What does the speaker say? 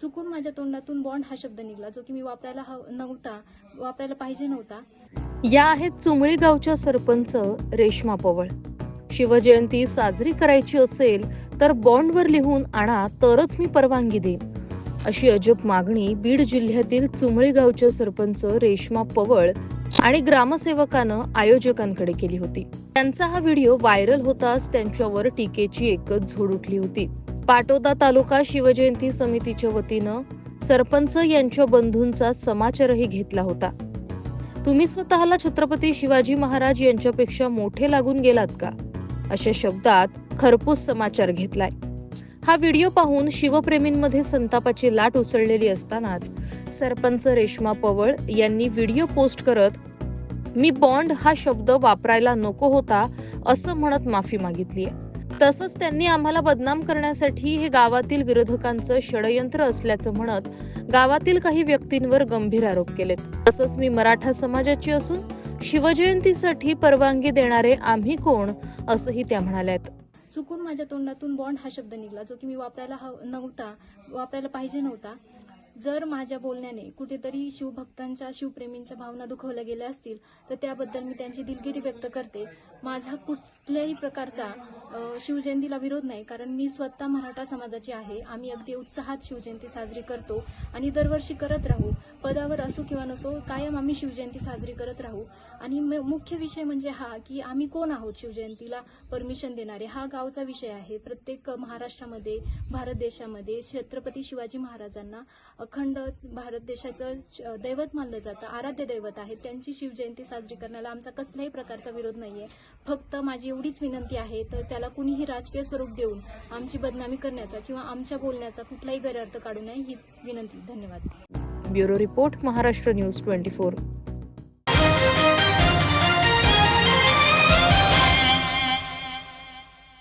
चुकून माझ्या तोंडातून बॉन्ड हा शब्द निघाला जो की मी वापरायला हव नव्हता वापरायला पाहिजे नव्हता. या आहेत चुमळी गावच्या सरपंच रेश्मा पवळ. शिवजयंती साजरी करायची असेल तर बॉन्डवर लिहून आणा तरच मी परवानगी देईन. अशी अजब मागणी बीड जिल्ह्यातील चुमळी गावच्या सरपंच रेश्मा पवळ आणि ग्रामसेवकानं आयोजकांकडे केली होती. त्यांचा हा व्हिडिओ व्हायरल होताच त्यांच्यावर टीकेची एकच झोड उठली होती. पाटोदा तालुका शिवजयंती समितीच्या वतीनं सरपंच यांच्या बंधूंचा समाचारही घेतला होता. तुम्ही स्वतःला छत्रपती शिवाजी महाराज यांच्यापेक्षा मोठे लागून गेलात का? अशा शब्दात खरपूस समाचार घेतलाय. हा व्हिडिओ पाहून शिवप्रेमींमध्ये संतापाची लाट उसळलेली असतानाच सरपंच रेश्मा पवळ यांनी व्हिडिओ पोस्ट करत मी बॉन्ड हा शब्द वापरायला नको होता असं म्हणत माफी मागितली आहे तसंच त्यांनी आम्हाला बदनाम करण्यासाठी हे गावातील विरोधकांचं षडयंत्र असल्याचं म्हणत गावातील काही व्यक्तींवर गंभीर आरोप केलेत. तसंच मी मराठा समाजाची असून शिवजयंतीसाठी परवानगी देणारे आम्ही कोण असंही त्या म्हणाल्यात. चुकून माझ्या तोंडातून बॉन्ड हा शब्द निघाला जो की मी वापरायला हव नव्हता वापरायला पाहिजे नव्हता. जर माझ्या बोलण्याने कुठेतरी शिवभक्तांच्या शिवप्रेमींच्या भावना दुखवल्या गेल्या असतील तर त्याबद्दल मी त्यांची दिलगिरी व्यक्त करते. माझा कुठल्याही प्रकारचा शिवजयंतीला विरोध नाही कारण मी स्वतः मराठा समाजाची आहे. आम्ही अगदी उत्साहात शिवजयंती साजरी करतो आणि दरवर्षी करत राहू. पदावर असो किंवा नसो कायम आम्ही शिवजयंती साजरी करत राहू. आणि म- मुख्य विषय म्हणजे हा की आम्ही कोण आहोत शिवजयंतीला परमिशन देणारे? हा गावचा विषय आहे. प्रत्येक महाराष्ट्रामध्ये भारत देशामध्ये छत्रपती शिवाजी महाराजांना अखंड भारत देशाचं श- दैवत मानलं जातं. आराध्य दैवत आहे. त्यांची शिवजयंती साजरी करण्याला आमचा कसल्याही प्रकारचा विरोध नाहीये. फक्त माझी एवढीच विनंती आहे तर त्याला कुणीही राजकीय स्वरूप देऊन आमची बदनामी करण्याचा किंवा आमच्या बोलण्याचा कुठलाही गैरअर्थ काढू नये ही विनंती. धन्यवाद. Bureau report Maharashtra news twenty four.